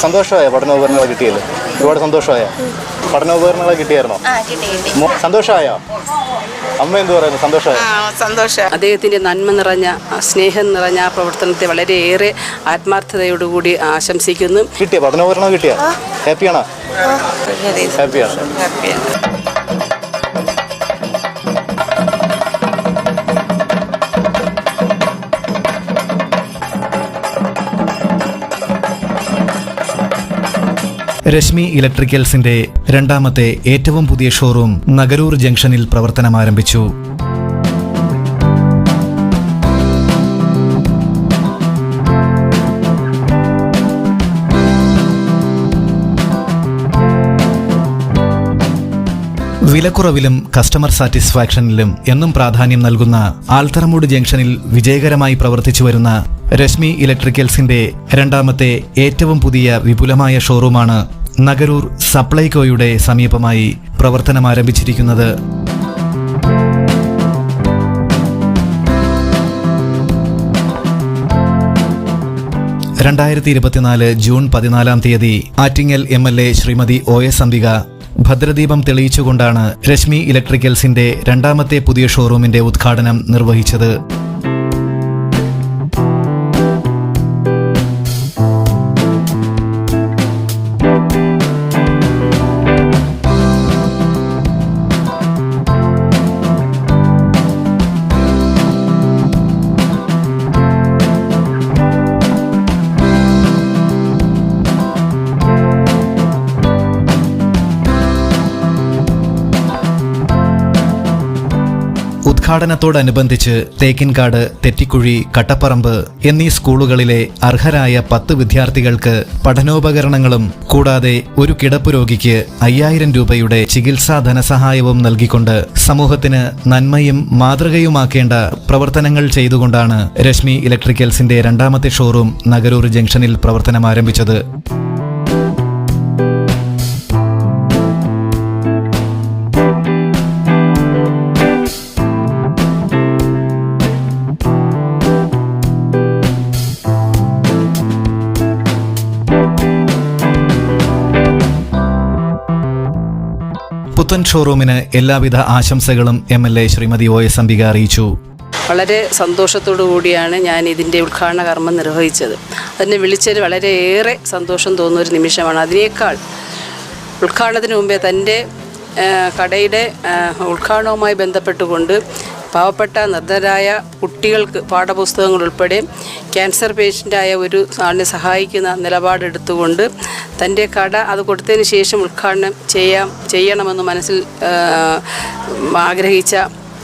സന്തോഷമായ പഠനോപകരണങ്ങൾ കിട്ടിയല്ലോ? ഒരുപാട് സന്തോഷമായ. പഠനോപകരണങ്ങൾ കിട്ടിയായിരുന്നോ? ആ കിട്ടി കിട്ടി. മോ- സന്തോഷമായോ? അമ്മ എന്ത് പറയുന്നു? സന്തോഷമായ? ആ സന്തോഷം. അദ്ദേഹത്തിന്റെ നന്മ നിറഞ്ഞ സ്നേഹം നിറഞ്ഞ ആ പ്രവർത്തനത്തെ വളരെയേറെ ആത്മാർത്ഥതയോടുകൂടി ആശംസിക്കുന്നു. കിട്ടിയ? പഠനോപകരണം കിട്ടിയ? ഹാപ്പിയാണോ ഹാപ്പിയാണ് രശ്മി ഇലക്ട്രിക്കൽസിന്റെ രണ്ടാമത്തെ ഏറ്റവും പുതിയ ഷോറൂം നഗരൂർ ജംഗ്ഷനിൽ പ്രവർത്തനമാരംഭിച്ചു വിലക്കുറവിലും കസ്റ്റമർ സാറ്റിസ്ഫാക്ഷനിലും എന്നും പ്രാധാന്യം നൽകുന്ന ആൽത്തറമൂട് ജംഗ്ഷനിൽ വിജയകരമായി പ്രവർത്തിച്ചു വരുന്ന രശ്മി ഇലക്ട്രിക്കൽസിന്റെ രണ്ടാമത്തെ ഏറ്റവും പുതിയ വിപുലമായ ഷോറൂമാണ് നഗരൂർ സപ്ലൈകോയുടെ സമീപമായി പ്രവർത്തനമാരംഭിച്ചിരിക്കുന്നത് രണ്ടായിരത്തി ഇരുപത്തിനാല് ജൂൺ പതിനാലാം തീയതി Attingal M L A Shrimati O S Ambika ഭദ്രദീപം തെളിയിച്ചുകൊണ്ടാണ് രശ്മി ഇലക്ട്രിക്കൽസിന്റെ രണ്ടാമത്തെ പുതിയ ഷോറൂമിന്റെ ഉദ്ഘാടനം നിർവഹിച്ചത്. ഉദ്ഘാടനത്തോടനുബന്ധിച്ച് തേക്കിൻകാട് തെറ്റിക്കുഴി കട്ടപ്പറമ്പ് എന്നീ സ്കൂളുകളിലെ അർഹരായ പത്ത് വിദ്യാർത്ഥികൾക്ക് പഠനോപകരണങ്ങളും കൂടാതെ ഒരു കിടപ്പ് രോഗിക്ക് അയ്യായിരം രൂപയുടെ ചികിത്സാ ധനസഹായവും നൽകിക്കൊണ്ട് സമൂഹത്തിന് നന്മയും മാതൃകയുമാക്കേണ്ട പ്രവർത്തനങ്ങൾ ചെയ്തുകൊണ്ടാണ് രശ്മി ഇലക്ട്രിക്കൽസിന്റെ രണ്ടാമത്തെ ഷോറൂം നഗരൂർ ജംഗ്ഷനിൽ പ്രവർത്തനം ആരംഭിച്ചത് പുത്തൻ ഷോറൂമിന് എല്ലാവിധ ആശംസകളും M L A Shrimati O S Ambika അറിയിച്ചു. വളരെ സന്തോഷത്തോടു കൂടിയാണ് ഞാൻ ഇതിന്റെ ഉദ്ഘാടന കർമ്മം നിർവഹിച്ചത്. അതിനെ വിളിച്ചതിൽ വളരെയേറെ സന്തോഷം തോന്നുന്ന ഒരു നിമിഷമാണ്. അതിനേക്കാൾ ഉദ്ഘാടനത്തിന് മുമ്പേ തന്റെ കടയുടെ ഉദ്ഘാടനവുമായി ബന്ധപ്പെട്ടുകൊണ്ട് പാവപ്പെട്ട നിർദ്ധരായ കുട്ടികൾക്ക് പാഠപുസ്തകങ്ങൾ ഉൾപ്പെടെ ക്യാൻസർ പേഷ്യന്റായ ഒരു ആളിനെ സഹായിക്കുന്ന നിലപാടെടുത്തുകൊണ്ട് തന്റെ കട അത് കൊടുത്തതിന് ശേഷം ഉദ്ഘാടനം ചെയ്യാം ചെയ്യണമെന്ന് മനസ്സിൽ ആഗ്രഹിച്ച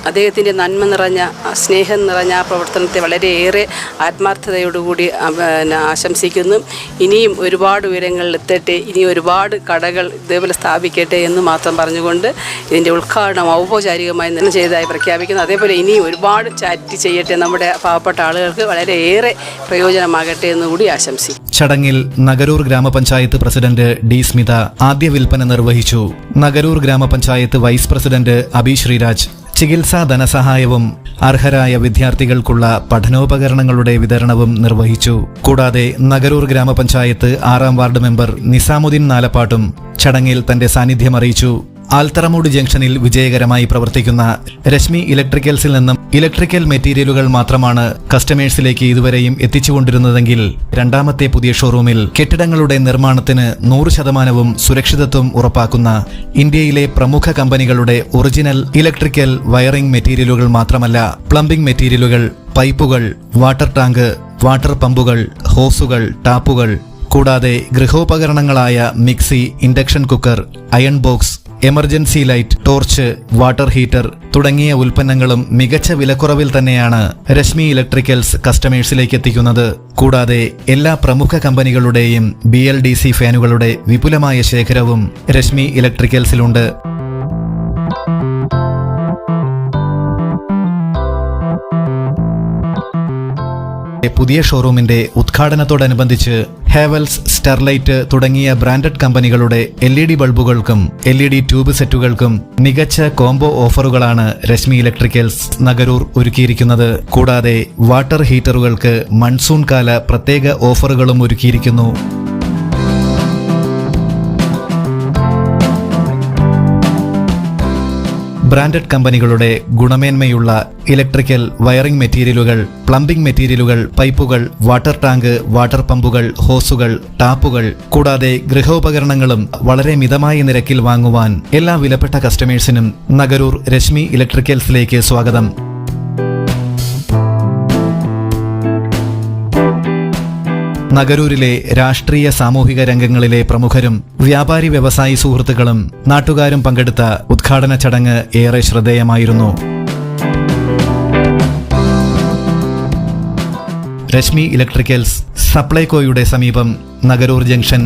അദ്ദേഹത്തിന്റെ നന്മ നിറഞ്ഞ സ്നേഹം നിറഞ്ഞ ആ പ്രവർത്തനത്തെ വളരെയേറെ ആത്മാർത്ഥതയോടുകൂടി പിന്നെ ആശംസിക്കുന്നു. ഇനിയും ഒരുപാട് ഉയരങ്ങളിൽ എത്തട്ടെ ഇനി ഒരുപാട് കടകൾ ഇതേപോലെ സ്ഥാപിക്കട്ടെ എന്ന് മാത്രം പറഞ്ഞുകൊണ്ട് ഇതിന്റെ ഉദ്ഘാടനം ഔപചാരികമായി നിന്ന് ചെയ്തതായി പ്രഖ്യാപിക്കുന്നു. അതേപോലെ ഇനിയും ഒരുപാട് ചാറ്റ് ചെയ്യട്ടെ നമ്മുടെ പാവപ്പെട്ട ആളുകൾക്ക് വളരെയേറെ പ്രയോജനമാകട്ടെ എന്ന് കൂടി ആശംസിക്കും ചടങ്ങിൽ നഗരൂർ ഗ്രാമപഞ്ചായത്ത് പ്രസിഡന്റ് ഡി സ്മിത ആദ്യ വിൽപ്പന നിർവഹിച്ചു. നഗരൂർ ഗ്രാമപഞ്ചായത്ത് വൈസ് പ്രസിഡന്റ് അബി ശ്രീരാജ് ചികിത്സാ ധനസഹായവും അർഹരായ വിദ്യാർത്ഥികൾക്കുള്ള പഠനോപകരണങ്ങളുടെ വിതരണവും നിർവഹിച്ചു. കൂടാതെ നഗരൂർ ഗ്രാമപഞ്ചായത്ത് ആറാം വാർഡ് മെമ്പർ നിസാമുദ്ദീൻ നാലപ്പാട്ടും ചടങ്ങിൽ തന്റെ സാന്നിധ്യം അറിയിച്ചു. ആൽത്തറമൂട് ജംഗ്ഷനിൽ വിജയകരമായി പ്രവർത്തിക്കുന്ന രശ്മി ഇലക്ട്രിക്കൽസിൽ നിന്നും ഇലക്ട്രിക്കൽ മെറ്റീരിയലുകൾ മാത്രമാണ് കസ്റ്റമേഴ്സിലേക്ക് ഇതുവരെയും എത്തിച്ചുകൊണ്ടിരുന്നതെങ്കിൽ രണ്ടാമത്തെ പുതിയ ഷോറൂമിൽ കെട്ടിടങ്ങളുടെ നിർമ്മാണത്തിന് നൂറ് ശതമാനവും സുരക്ഷിതത്വം ഉറപ്പാക്കുന്ന ഇന്ത്യയിലെ പ്രമുഖ കമ്പനികളുടെ ഒറിജിനൽ ഇലക്ട്രിക്കൽ വയറിംഗ് മെറ്റീരിയലുകൾ മാത്രമല്ല പ്ലംബിംഗ് മെറ്റീരിയലുകൾ പൈപ്പുകൾ വാട്ടർ ടാങ്ക് വാട്ടർ പമ്പുകൾ ഹോസുകൾ ടാപ്പുകൾ കൂടാതെ ഗൃഹോപകരണങ്ങളായ mixie induction cooker iron box emergency light torch water heater തുടങ്ങിയ ഉൽപ്പന്നങ്ങളും മികച്ച വിലക്കുറവിൽ തന്നെയാണ് രശ്മി ഇലക്ട്രിക്കൽസ് കസ്റ്റമേഴ്സിലേക്ക് എത്തിക്കുന്നത്. കൂടാതെ എല്ലാ പ്രമുഖ കമ്പനികളുടെയും ബി എൽ ഡി സി ഫാനുകളുടെ വിപുലമായ ശേഖരവും രശ്മി ഇലക്ട്രിക്കൽസിലുണ്ട്. പുതിയ ഷോറൂമിന്റെ ഉദ്ഘാടനത്തോടനുബന്ധിച്ച് ഹേവൽസ് സ്റ്റെർലൈറ്റ് തുടങ്ങിയ ബ്രാൻഡഡ് കമ്പനികളുടെ എൽ ഇ ഡി ബൾബുകൾക്കും എൽ ഇ ഡി ട്യൂബ് സെറ്റുകൾക്കും മികച്ച കോംബോ ഓഫറുകളാണ് രശ്മി ഇലക്ട്രിക്കൽസ് നഗരൂർ ഒരുക്കിയിരിക്കുന്നത്. കൂടാതെ വാട്ടർ ഹീറ്ററുകൾക്ക് മൺസൂൺ കാല പ്രത്യേക ഓഫറുകളും ഒരുക്കിയിരിക്കുന്നു. ബ്രാൻഡഡ് കമ്പനികളുടെ ഗുണമേന്മയുള്ള ഇലക്ട്രിക്കൽ വയറിംഗ് മെറ്റീരിയലുകൾ പ്ലംബിംഗ് മെറ്റീരിയലുകൾ പൈപ്പുകൾ വാട്ടർ ടാങ്ക് വാട്ടർ പമ്പുകൾ ഹോസുകൾ ടാപ്പുകൾ കൂടാതെ ഗൃഹോപകരണങ്ങളും വളരെ മിതമായ നിരക്കിൽ വാങ്ങുവാൻ എല്ലാ വിലപ്പെട്ട കസ്റ്റമേഴ്സിനും നഗരൂർ രശ്മി ഇലക്ട്രിക്കൽസിലേക്ക് സ്വാഗതം. നഗരൂരിലെ രാഷ്ട്രീയ സാമൂഹിക രംഗങ്ങളിലെ പ്രമുഖരും വ്യാപാരി വ്യവസായി സുഹൃത്തുക്കളും നാട്ടുകാരും പങ്കെടുത്ത ഉദ്ഘാടന ചടങ്ങ് ഏറെ ശ്രദ്ധേയമായിരുന്നു. രശ്മി ഇലക്ട്രിക്കൽസ് സപ്ലൈകോയുടെ സമീപം നഗരൂർ ജംഗ്ഷൻ